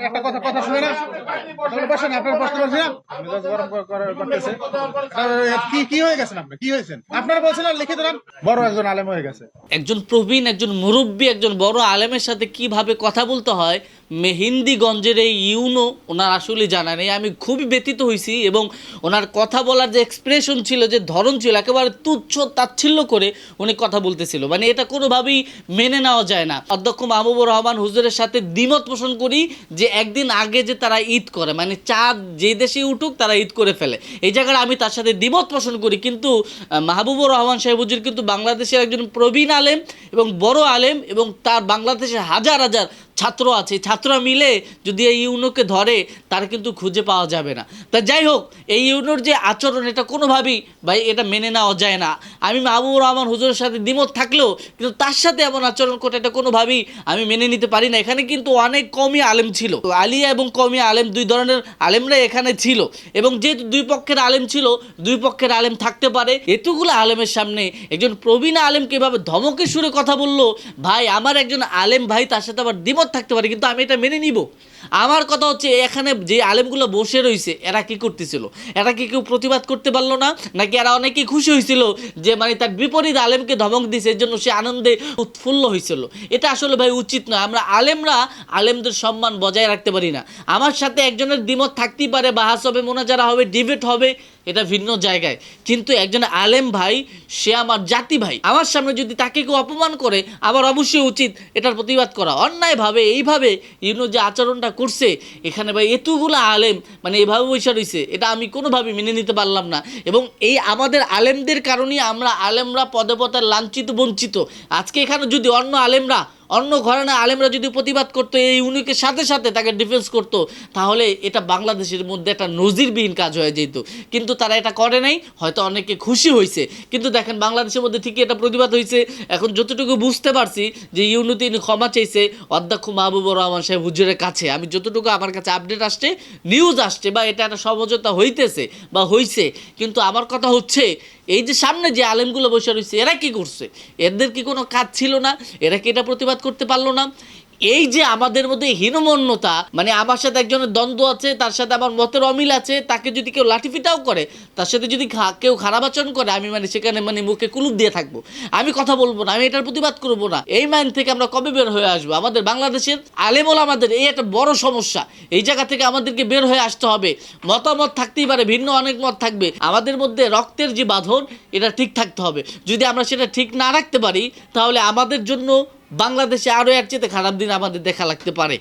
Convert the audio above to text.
একটা কথা কথা শুনে না। বসেন আপনার বসতে বলছি না। মেজাজ গরম করে- করে- করতেছে। কি কি হয়ে গেছেন আপনি? কি হয়েছেন? আপনারা বলছিলেন লিখে দেন বড় একজন আলেম হয়ে গেছে। একজন প্রবীণ একজন মুরব্বী একজন বড় আলেমের সাথে কীভাবে কথা বলতে হয় মেহিন্দিগঞ্জের এই ইউনো, ওনার আসলে জানা নেই। আমি খুবই ব্যতীত হয়েছি এবং ওনার কথা বলার যে এক্সপ্রেশন ছিল, যে ধরন ছিল, একেবারে তুচ্ছ তাচ্ছিল্য করে উনি কথা বলতেছিল। মানে এটা কোনোভাবেই মেনে নেওয়া যায় না। অধ্যক্ষ মাহবুবুর রহমান হুজুরের সাথে দ্বিমত পোষণ করি যে একদিন আগে যে তারা ঈদ করে মানে চাঁদ যে দেশে উঠুক, তারা ঈদ করে ফেলে। এই জায়গায় আমি তার সাথে দ্বিমত পোষণ করি, কিন্তু মাহবুবুর রহমান সাহেব হুজুর কিন্তু বাংলাদেশের একজন প্রবীণ আলেম এবং বড় আলেম এবং তার বাংলাদেশের হাজার হাজার ছাত্র আছে ছাত্ররা মিলে যদি এই ইউনোকে ধরে, তার কিন্তু খুঁজে পাওয়া যাবে না। তা যাই হোক, এই ইউনোর যে আচরণ, এটা কোনোভাবেই ভাই, এটা মেনে নেওয়া যায় না। আমি মাহবুবুর রহমান হুজুরের সাথে দ্বিমত থাকলেও, কিন্তু তার সাথে এমন আচরণ করতে এটা কোনোভাবেই আমি মেনে নিতে পারি না। এখানে কিন্তু অনেক কমই আলেম ছিল। আলিয়া এবং কমি আলেম, দুই ধরনের আলেমরা এখানে ছিল। এবং যেহেতু দুই পক্ষের আলেম ছিল, দুই পক্ষের আলেম থাকতে পারে। এতগুলো আলেমের সামনে একজন প্রবীণ আলেমকে এভাবে ধমকে সুরে কথা বলল, ভাই, আমার একজন আলেম ভাই, তার সাথে আবার দ্বিমত থাকতে পারে কিন্তু আমি এটা মেনে নিব। আমার কথা হচ্ছে, এখানে যে আলেমগুলো বসে রয়েছে এরা কি করতেছিল? এরা কি কেউ প্রতিবাদ করতে পারল না? নাকি এরা অনেকেই খুশি হয়েছিল যে মানে তার বিপরীত আলেমকে ধমক দিছে, এর জন্য সে আনন্দে উৎফুল্ল হয়েছিল এটা আসলে ভাই উচিত নয়। আমরা আলেমরা আলেমদের সম্মান বজায় রাখতে পারি না। আমার সাথে একজনের দ্বিমত থাকতেই পারে, বাহাস হবে, মোনাজারা হবে, ডিবেট হবে, এটা ভিন্ন জায়গায়। কিন্তু একজন আলেম ভাই, সে আমার জাতি ভাই। আমার সামনে যদি তাকে কেউ অপমান করে আমার অবশ্যই উচিত এটার প্রতিবাদ করা। অন্যায়ভাবে, এইভাবে ইউনো যে আচরণটা করছে, এখানে ভাই এতগুলো আলেম মানে এভাবে বৈশা রয়েছে এটা আমি কোনোভাবে মেনে নিতে পারলাম না। এবং এই আমাদের আলেমদের কারণেই আমরা আলেমরা পদে পদে লাঞ্ছিত, বঞ্চিত। আজকে এখানে যদি অন্য আলেমরা অন্য ঘরানা আলেমরা যদি প্রতিবাদ করতো, এই ইউনিকের সাথে সাথে তাকে ডিফেন্স করতো, তাহলে এটা বাংলাদেশের মধ্যে একটা নজিরবিহীন কাজ হয়ে যেত। কিন্তু তারা এটা করে নাই, হয়তো অনেকে খুশি হয়েছে। কিন্তু দেখেন, বাংলাদেশের মধ্যে ঠিকই এটা প্রতিবাদ হয়েছে। এখন যতটুকু বুঝতে পারছি যে ইউনু তিনি ক্ষমা চেয়েছে অধ্যক্ষ মাহবুবুর রহমান সাহেব হুজুরের কাছে। আমি যতটুকু আমার কাছে আপডেট আসছে নিউজ আসছে, বা এটা একটা সমঝোতা হইতেছে, বা হইছে। কিন্তু আমার কথা হচ্ছে, এই যে সামনে যে আলেমগুলো বসে রয়েছে, এরা কি করছে? এদের কি কোনো কাজ ছিল না? এরা কি এটা প্রতিবাদ করতে পারল না। এই যে আমাদের মধ্যে হীনমন্যতা মানে আমার সাথে একজনের দ্বন্দ্ব আছে, তার সাথে আমার মতের অমিল আছে, তাকে যদি কেউ লাঠিপিটাও করে, তার সাথে যদি কেউ খারাপ আচরণ করে, আমি মানে সেখানে মানে মুখে কুলুপ দিয়ে থাকব। আমি কথা বলব না, আমি এটার প্রতিবাদ করব না। এই মাইন্ড থেকে আমরা কবে বের হয়ে আসব? আমাদের বাংলাদেশের আলেমল আমাদের এই একটা বড় সমস্যা। এই জায়গা থেকে আমাদেরকে বের হয়ে আসতে হবে। মতামত থাকতেই পারে, ভিন্ন অনেক মত থাকবে। আমাদের মধ্যে রক্তের যে বাঁধন, এটা ঠিক থাকতে হবে। যদি আমরা সেটা ঠিক না রাখতে পারি, তাহলে আমাদের জন্য বাংলাদেশে আরও এর চেয়ে খারাপ দিন আমাদের দেখা লাগতে পারে।